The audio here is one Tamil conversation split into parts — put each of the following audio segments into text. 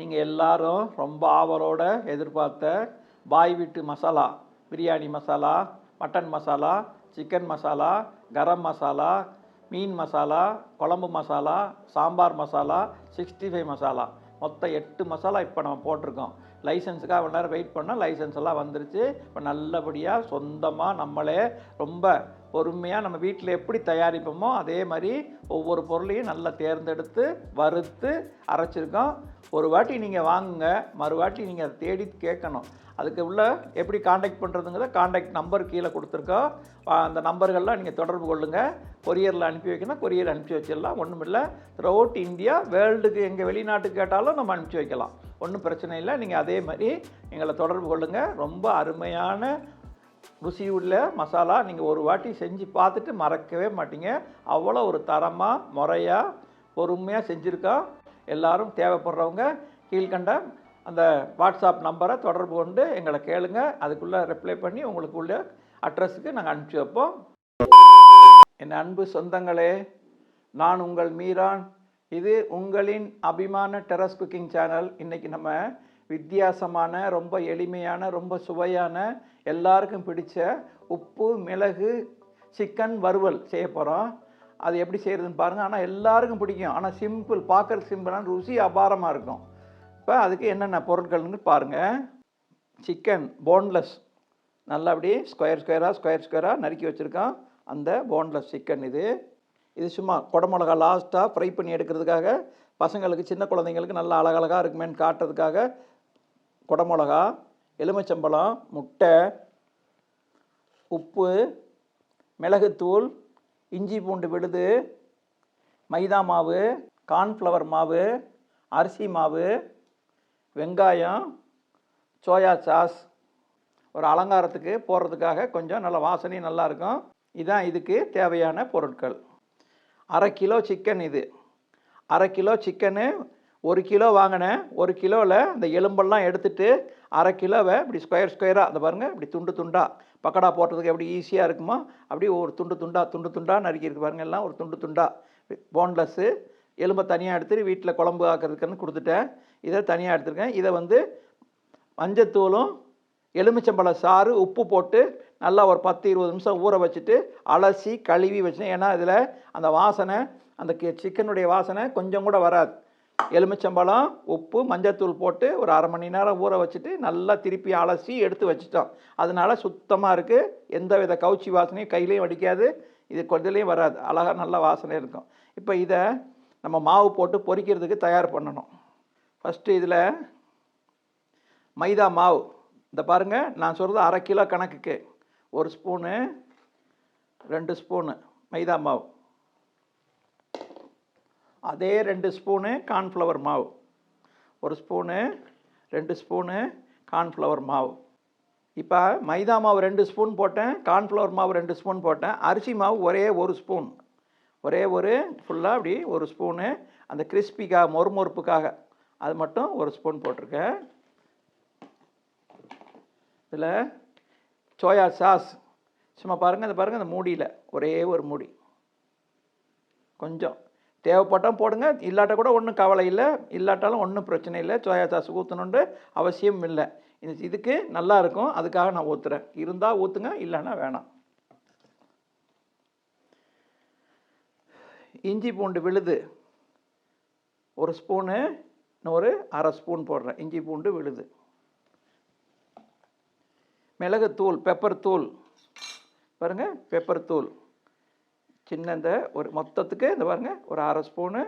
நீங்கள் எல்லாரும் ரொம்ப ஆவலோட எதிர்பார்த்த பாய் வீட்டு மசாலா பிரியாணி மசாலா மட்டன் மசாலா சிக்கன் மசாலா கரம் மசாலா மீன் மசாலா குழம்பு மசாலா சாம்பார் மசாலா சிக்ஸ்டி ஃபைவ் மசாலா. மொத்தம் எட்டு மசாலா இப்போ நம்ம போட்டிருக்கோம். லைசன்ஸுக்காக அவ்வளோ நேரம் வெயிட் பண்ணால் லைசன்ஸ் எல்லாம் வந்துருச்சு. இப்போ நல்லபடியாக சொந்தமாக நம்மளே ரொம்ப பொறுமையாக நம்ம வீட்டில் எப்படி தயாரிப்போமோ அதே மாதிரி ஒவ்வொரு பொருளையும் நல்லா தேர்ந்தெடுத்து வறுத்து அரைச்சிருக்கோம். ஒரு வாட்டி நீங்கள் வாங்குங்க. மறுவாட்டி நீங்கள் அதை தேடி கேட்கணும். அதுக்கு உள்ள எப்படி காண்டாக்ட் பண்ணுறதுங்கிறத காண்டாக்ட் நம்பர் கீழே கொடுத்துருக்கோம். அந்த நம்பர்கள்லாம் நீங்கள் தொடர்பு கொள்ளுங்கள் கொரியரில் அனுப்பி வைக்கணும் கொரியர் அனுப்பி வச்சிடலாம். ஒன்றும் இல்லை த்ரூஅவுட் இந்தியா வேர்ல்டுக்கு எங்கே வெளிநாட்டுக்கு கேட்டாலும் நம்ம அனுப்பிச்சி வைக்கலாம். ஒன்றும் பிரச்சனை இல்லை. நீங்கள் அதே மாதிரி எங்களை தொடர்பு கொள்ளுங்கள் ரொம்ப அருமையான ருசி உள்ள மசாலா நீங்கள் ஒரு வாட்டி செஞ்சு பார்த்துட்டு மறக்கவே மாட்டீங்க. அவ்வளோ ஒரு தரமாக முறையாக பொறுமையாக செஞ்சுருக்கோம் எல்லோரும் தேவைப்படுறவங்க கீழ்கண்ட அந்த வாட்ஸ்அப் நம்பரை தொடர்பு கொண்டு எங்களை கேளுங்க. அதுக்குள்ளே ரிப்ளை பண்ணி உங்களுக்கு உள்ள அட்ரஸுக்கு நாங்கள் அனுப்பிச்சி வைப்போம். என் அன்பு சொந்தங்களே நான் உங்கள் மீரான். இது உங்களின் அபிமான டெரஸ் குக்கிங் சேனல் இன்றைக்கி நம்ம வித்தியாசமான ரொம்ப எளிமையான ரொம்ப சுவையான எல்லாருக்கும் பிடிச்ச உப்பு மிளகு சிக்கன் வறுவல் செய்ய போகிறோம் அது எப்படி செய்கிறதுன்னு பாருங்கள் ஆனால் எல்லாருக்கும் பிடிக்கும். ஆனால் சிம்பிள் பார்க்குறது சிம்பிளான ருசி அபாரமாக இருக்கும். இப்போ அதுக்கு என்னென்ன பொருட்கள்னு பாருங்கள் சிக்கன் போன்லெஸ் நல்லா அப்படி ஸ்கொயர் ஸ்கொயராக ஸ்கொயர் ஸ்கொயராக நறுக்கி வச்சுருக்கோம். அந்த போன்லெஸ் சிக்கன் இது. இது சும்மா குடமிளகா லாஸ்ட்டாக ஃப்ரை பண்ணி எடுக்கிறதுக்காக பசங்களுக்கு சின்ன குழந்தைங்களுக்கு நல்லா அழகழகாக இருக்குமேன்னு காட்டுறதுக்காக குடமிளகா எலுமிச்சம்பழம் முட்டை உப்பு மிளகுத்தூள் இஞ்சி பூண்டு விழுது மைதா மாவு கார்ன்ஃப்ளவர் மாவு அரிசி மாவு வெங்காயம் சோயா சாஸ். ஒரு அலங்காரத்துக்கு போடுறதுக்காக கொஞ்சம் நல்ல வாசனையும் நல்லாயிருக்கும் இதுதான் இதுக்கு தேவையான பொருட்கள். அரை கிலோ சிக்கன் இது. அரை கிலோ சிக்கனு ஒரு கிலோ வாங்கினேன். ஒரு கிலோவில் அந்த எலும்பெல்லாம் எடுத்துட்டு அரை கிலோவை இப்படி ஸ்கொயர் ஸ்கொயராக அதை பாருங்கள் இப்படி துண்டு துண்டா பக்கடா போடுறதுக்கு எப்படி ஈஸியாக இருக்குமோ அப்படியே ஒரு துண்டு துண்டா துண்டு துண்டா நறுக்கி பாருங்கள் எல்லாம் ஒரு துண்டு துண்டாக போன்லெஸ்ஸு எலும்பை தனியாக எடுத்துட்டு வீட்டில் குழம்பு ஆக்கிறதுக்குன்னு கொடுத்துட்டேன். இதை தனியாக எடுத்துருக்கேன். இதை வந்து மஞ்சத்தூளும் எலுமிச்சம்பழ சாறு உப்பு போட்டு நல்லா ஒரு பத்து இருபது நிமிஷம் ஊற வச்சுட்டு அலசி கழுவி வச்சேன் ஏன்னா இதில் அந்த வாசனை அந்த கி- சிக்கனுடைய வாசனை கொஞ்சம் கூட வராது. எலுமிச்சம்பழம் உப்பு மஞ்சத்தூள் போட்டு ஒரு அரை மணி நேரம் ஊற வச்சுட்டு நல்லா திருப்பி அலசி எடுத்து வச்சுட்டோம். அதனால சுத்தமாக இருக்குது எந்த வித கவுச்சி வாசனையும் கையிலையும் வடிக்காது. இது கொஞ்சத்துலேயும் வராது. அழகாக நல்ல வாசனை இருக்கும். இப்போ இதை நம்ம மாவு போட்டு பொரிக்கிறதுக்கு தயார் பண்ணணும். ஃபஸ்ட்டு இதில் மைதா மாவு. இந்த பாருங்கள் நான் சொல்கிறது அரை கிலோ கணக்குக்கு. ஒரு ஸ்பூனு ரெண்டு ஸ்பூனு மைதா மாவு. அதே ரெண்டு ஸ்பூனு கார்ன்ஃப்ளவர் மாவு. ஒரு ஸ்பூனு ரெண்டு ஸ்பூனு கார்ன்ஃப்ளவர் மாவு. இப்போ மைதா மாவு ரெண்டு ஸ்பூன் போட்டேன் கார்ன்ஃப்ளவர் மாவு ரெண்டு ஸ்பூன் போட்டேன் அரிசி மாவு ஒரே ஒரு ஸ்பூன். ஒரே ஒரு ஃபுல்லாக அப்படி ஒரு ஸ்பூனு அந்த கிறிஸ்பிக்காக மொறுமொறுப்புக்காக. அது மட்டும் ஒரு ஸ்பூன் போட்டிருக்கேன். இதில் சோயா சாஸ் சும்மா பாருங்கள் அதை பாருங்கள் அந்த மூடியில். ஒரே ஒரு மூடி. கொஞ்சம். தேவைப்பட்டால் போடுங்க. இல்லாட்ட கூட ஒன்றும் கவலை இல்லை. இல்லாட்டாலும் ஒன்றும் பிரச்சனை இல்லை. சோயா சாஸ் ஊற்றணுன்ட்டு அவசியம் இல்லை. இது இதுக்கு நல்லா இருக்கும். அதுக்காக நான் ஊற்றுறேன் இருந்தால் ஊற்றுங்க இல்லைன்னா வேணாம். இஞ்சி பூண்டு விழுது. ஒரு ஸ்பூனு இன்னும் ஒரு அரை ஸ்பூன் போடுறேன். இஞ்சி பூண்டு விழுது. மிளகுத்தூள் பெப்பர் தூள். பாருங்கள் பெப்பர் தூள். சின்ன இந்த ஒரு மொத்தத்துக்கு இந்த பாருங்கள் ஒரு அரை ஸ்பூனு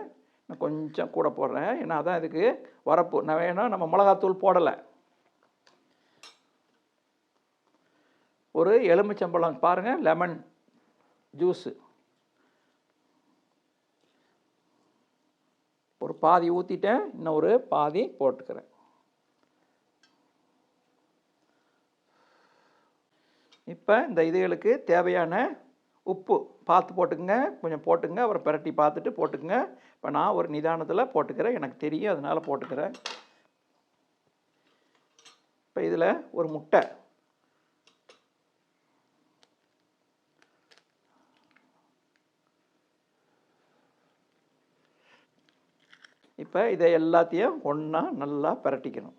நான் கொஞ்சம் கூட போடுறேன். ஏன்னா அதான் இதுக்கு வரப்பு. நான் வேணும் நம்ம மிளகாத்தூள் போடலை. ஒரு எலுமிச்சம்பழம் பாருங்கள் லெமன் ஜூஸு ஒரு பாதி ஊற்றிட்டேன் இன்னும் ஒரு பாதி போட்டுக்கிறேன். இப்போ இந்த இதுகளுக்கு தேவையான உப்பு பார்த்து போட்டுக்குங்க. கொஞ்சம் போட்டுங்க அப்புறம் பிரட்டி பார்த்துட்டு போட்டுக்குங்க. இப்போ நான் ஒரு நிதானத்தில் போட்டுக்கிறேன். எனக்கு தெரியும். அதனால் போட்டுக்கிறேன். இப்போ இதில் ஒரு முட்டை. இப்போ இதை எல்லாத்தையும் ஒன்றா நல்லா பிரட்டிக்கணும்.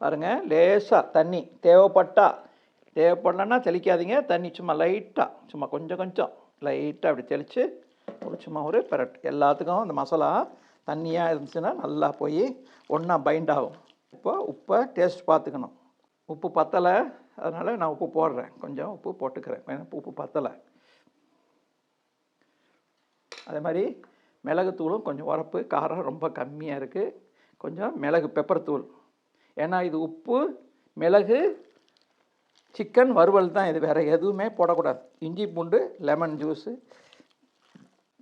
பாருங்கள் லேசாக தண்ணி தேவைப்பட்டா. தேவைப்படலன்னா தெளிக்காதீங்க தண்ணி சும்மா லைட்டாக சும்மா கொஞ்சம் கொஞ்சம். லைட்டாக அப்படி தெளித்து ஒரு சும்மா ஒரு பெரட் எல்லாத்துக்கும் அந்த மசாலா தண்ணியாக இருந்துச்சுன்னா நல்லா போய் ஒன்றா பைண்ட் ஆகும். இப்போ உப்பை டேஸ்ட் பார்த்துக்கணும். உப்பு பத்தலை அதனால் நான் உப்பு போடுறேன். கொஞ்சம் உப்பு போட்டுக்கிறேன். உப்பு பத்தலை. அதே மாதிரி மிளகுத்தூளும் கொஞ்சம் உரப்பு காரம் ரொம்ப கம்மியாக இருக்குது கொஞ்சம் மிளகு பெப்பர் தூள். ஏன்னா இது உப்பு மிளகு சிக்கன் வறுவல் தான் இது. வேறு எதுவுமே போடக்கூடாது. இஞ்சி பூண்டு லெமன் ஜூஸு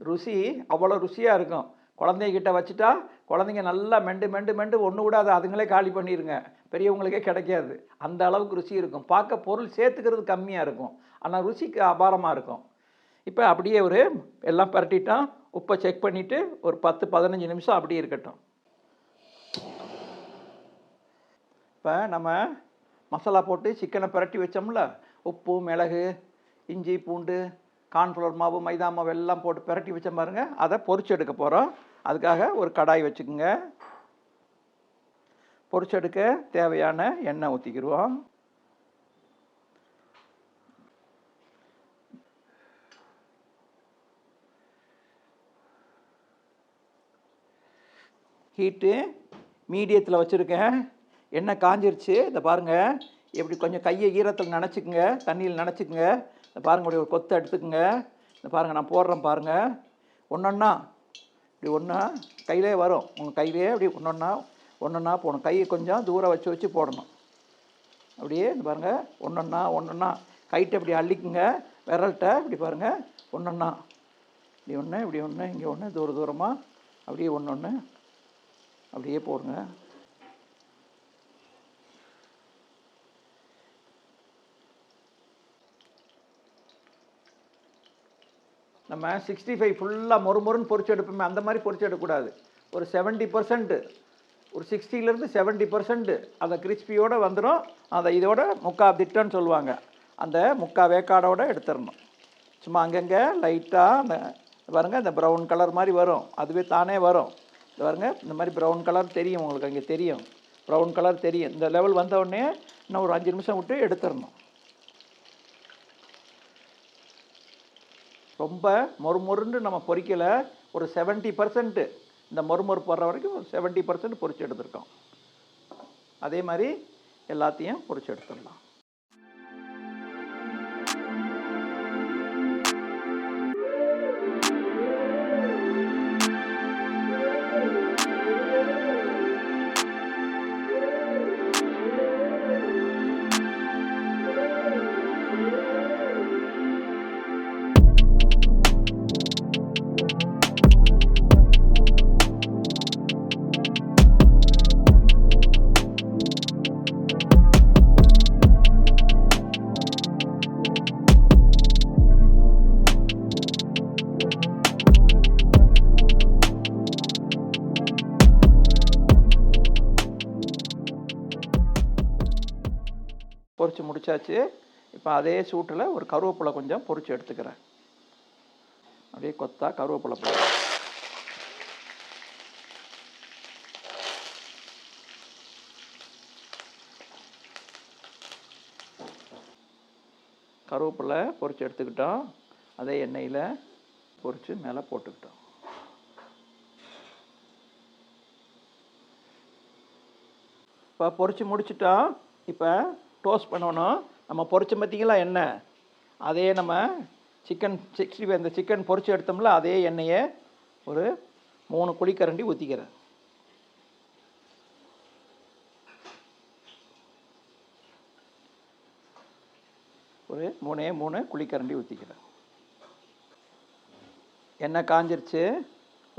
ருசி அவ்வளோ ருசியாக இருக்கும். குழந்தைகிட்ட வச்சுட்டா குழந்தைங்க நல்லா மெண்டு மெண்டு மெண்டு ஒன்று கூட அதை அதுங்களே காலி பண்ணிடுங்க பெரியவங்களுக்கே கிடைக்காது. அந்த அளவுக்கு ருசி இருக்கும். பார்க்க பொருள் சேர்த்துக்கிறது கம்மியாக இருக்கும். ஆனால் ருசிக்கு அபாரமாக இருக்கும். இப்போ அப்படியே ஒரு எல்லாம் பரட்டிட்டோம் உப்பை செக் பண்ணிவிட்டு ஒரு பத்து பதினஞ்சு நிமிஷம் அப்படியே இருக்கட்டும். இப்போ நம்ம மசாலா போட்டு சிக்கனை பிரட்டி வச்சோம்ல உப்பு மிளகு இஞ்சி பூண்டு கார்ன்ஃப்ளவர் மாவு மைதா மாவு எல்லாம் போட்டு பிரட்டி வச்சோம் பாருங்க அதை பொறிச்சு எடுக்க போகிறோம் அதுக்காக ஒரு கடாய் வச்சுக்கோங்க. எடுக்க தேவையான எண்ணெய் ஊற்றிக்கிடுவோம் ஹீட்டு மீடியத்தில் வச்சுருக்கேன். எண்ணெய் காஞ்சிருச்சு? இதை பாருங்கள் எப்படி கொஞ்சம் கையை ஈரத்தில் நினச்சிக்குங்க. தண்ணியில் நனைச்சிக்கங்க. இந்த பாருங்க ஒரு கொத்து எடுத்துக்கங்க. இந்த பாருங்கள் நான் போடுறேன் பாருங்கள் ஒன்றொன்னா இப்படி ஒன்றா கையிலே வரும். உங்கள் கையிலே அப்படி ஒன்றொன்னா ஒன்றொன்னா போடணும். கையை கொஞ்சம் தூரம் வச்சு வச்சு போடணும். அப்படியே இந்த பாருங்கள் ஒன்றொன்னா ஒன்றொன்னா கைட்டை இப்படி அள்ளிக்குங்க. விரல்கிட்ட இப்படி பாருங்கள் ஒன்றொன்னா இப்படி ஒன்று இப்படி ஒன்று இங்கே ஒன்று தூர தூரமாக அப்படியே ஒன்று ஒன்று அப்படியே போடுங்க. நம்ம சிக்ஸ்டி ஃபைவ் ஃபுல்லாக மொறு மொறுன்னு பொரிச்சு எடுப்போமே அந்த மாதிரி பொறிச்சு எடுக்கக்கூடாது. ஒரு செவன்ட்டி பர்சன்ட்டு ஒரு சிக்ஸ்டிலேருந்து செவன்ட்டி பர்சன்ட்டு அதை கிறிஸ்பியோடு வந்துடும் அதை இதோட முக்கா திட்டம்னு சொல்லுவாங்க. அந்த முக்கா வேக்காடோட எடுத்துடணும். சும்மா அங்கங்கே லைட்டாக அந்த பாருங்கள் இந்த ப்ரௌன் கலர் மாதிரி வரும். அதுவே தானே வரும். இது பாருங்க இந்த மாதிரி ப்ரௌன் கலர் தெரியும் உங்களுக்கு அங்கே தெரியும். ப்ரௌன் கலர் தெரியும். இந்த லெவல் வந்தவுடனே இன்னும் ஒரு அஞ்சு நிமிஷம் விட்டு எடுத்துடணும். ரொம்ப மொறுமொறுன்னு நம்ம பொறிக்கலை ஒரு செவன்ட்டி பர்சன்ட்டு இந்த மொறுமொறு போடுற வரைக்கும் ஒரு செவன்ட்டி பர்சன்ட் பொறிச்சு எடுத்திருக்கோம். அதே மாதிரி எல்லாத்தையும் பொறிச்சு எடுத்துடலாம். பொரிச்சு இப்போ அதே சூட்டில் ஒரு கருவேப்பிலை கொஞ்சம் பொரிச்சு எடுத்துக்கிறேன். அப்படியே கொத்தா கருவேப்பிலை போடுறேன் கருவேப்பிலை பொரிச்சு எடுத்துக்கிட்டோம். அதே எண்ணெயில் பொரிச்சு மேலே போட்டுக்கிட்டோம். இப்போ பொரிச்சு முடிச்சிட்டோம். இப்போ டோஸ்ட் பண்ணணும். நம்ம பொரிச்ச பார்த்தீங்களா எண்ணெய். அதே நம்ம சிக்கன் சிக்ஸ்டி ஃபைவ் இந்த சிக்கன் பொறிச்சு எடுத்தோம்ல அதே எண்ணெயை ஒரு மூணு குழிக்கரண்டி ஊற்றிக்கிறேன் ஒரு மூணே மூணு குழிக்கரண்டி ஊற்றிக்கிறேன் எண்ணெய் காஞ்சிருச்சு.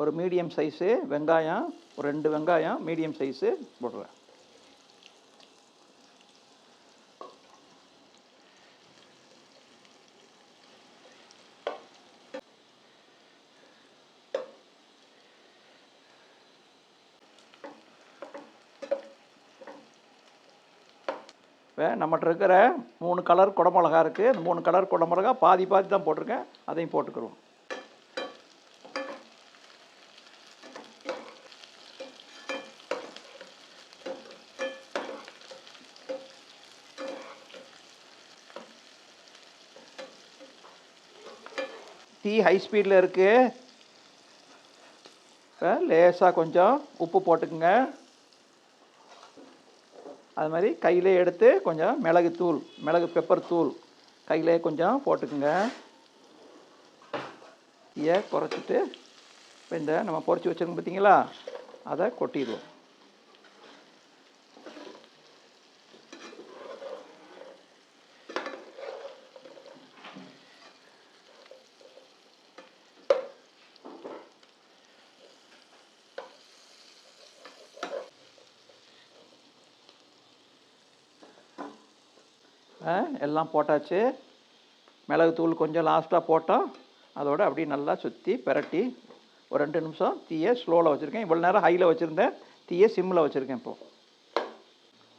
ஒரு மீடியம் சைஸு வெங்காயம் ஒரு ரெண்டு வெங்காயம் மீடியம் சைஸு போடுறேன். இப்போ நம்மகிட்ட இருக்கிற மூணு கலர் குடமிளகா இருக்குது அந்த மூணு கலர் குடமிளகா பாதி பாதி தான் போட்டிருக்கேன். அதையும் போட்டுக்கிறோம். டீ ஹை ஸ்பீடில் இருக்குது இப்போ லேசாக கொஞ்சம் உப்பு போட்டுக்குங்க. அது மாதிரி கையிலே எடுத்து கொஞ்சம் மிளகு தூள் மிளகு பெப்பர் தூள் கையிலே கொஞ்சம் போட்டுக்குங்க. தீயை குறைச்சிட்டு இப்போ இந்த நம்ம பொரிச்சு வச்சிருக்கோம் பார்த்தீங்களா அதை கொட்டிடுவோம். எல்லாம் போட்டாச்சு. மிளகுத்தூள் கொஞ்சம் லாஸ்ட்டாக போட்டோம். அதோட அப்படியே நல்லா சுற்றி பிரட்டி ஒரு ரெண்டு நிமிஷம் தீயை ஸ்லோவில் வச்சுருக்கேன். இவ்வளோ நேரம் ஹையில் வச்சுருந்தேன். தீயை சிம்மில் வச்சுருக்கேன் இப்போது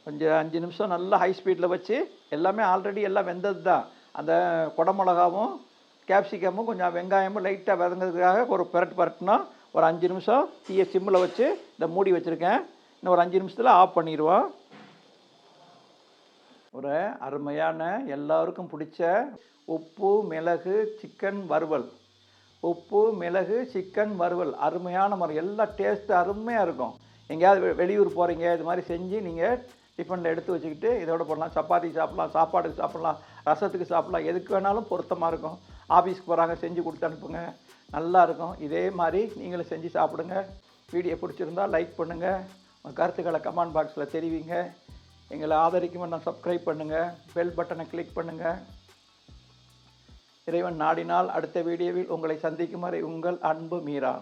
கொஞ்சம் அஞ்சு நிமிஷம் நல்லா ஹை ஸ்பீடில் வச்சு எல்லாமே ஆல்ரெடி எல்லாம் வெந்தது தான். அந்த குடமிளகாவும் கேப்சிகமும் கொஞ்சம் வெங்காயமும் லைட்டாக வதங்கிறதுக்காக ஒரு பிரட்டு பரட்டினா ஒரு அஞ்சு நிமிஷம் தீயை சிம்மில் வச்சு இந்த மூடி வச்சுருக்கேன். இன்னும் ஒரு அஞ்சு நிமிஷத்தில் ஆஃப் பண்ணிடுவோம். ஒரு அருமையான எல்லாருக்கும் பிடிச்ச உப்பு மிளகு சிக்கன் வறுவல். உப்பு மிளகு சிக்கன் வறுவல். அருமையான மரம் எல்லாம் டேஸ்ட்டு அருமையாக இருக்கும். எங்கேயாவது வெ- வெளியூர் போகிறீங்க இது மாதிரி செஞ்சு நீங்கள் டிஃபனில் எடுத்து வச்சுக்கிட்டு இதோட போடலாம். சப்பாத்தி சாப்பிட்லாம் சாப்பாடுக்கு சாப்பிட்லாம் ரசத்துக்கு சாப்பிட்லாம். எதுக்கு வேணாலும் பொருத்தமாக இருக்கும். ஆஃபீஸ்க்கு போகிறாங்க செஞ்சு கொடுத்து அனுப்புங்க. நல்லா இருக்கும். இதே மாதிரி நீங்களும் செஞ்சு சாப்பிடுங்க. வீடியோ பிடிச்சிருந்தா லைக் பண்ணுங்கள் கருத்துக்களை கமெண்ட் பாக்ஸில் தெரிவிங்க. எங்களை ஆதரிக்கும் நான் சப்ஸ்கிரைப் பண்ணுங்கள் பெல் பட்டனை கிளிக் பண்ணுங்கள் இறைவன் நாடினால் அடுத்த வீடியோவில் உங்களை சந்திக்கும் வரை உங்கள் அன்பு மீரா.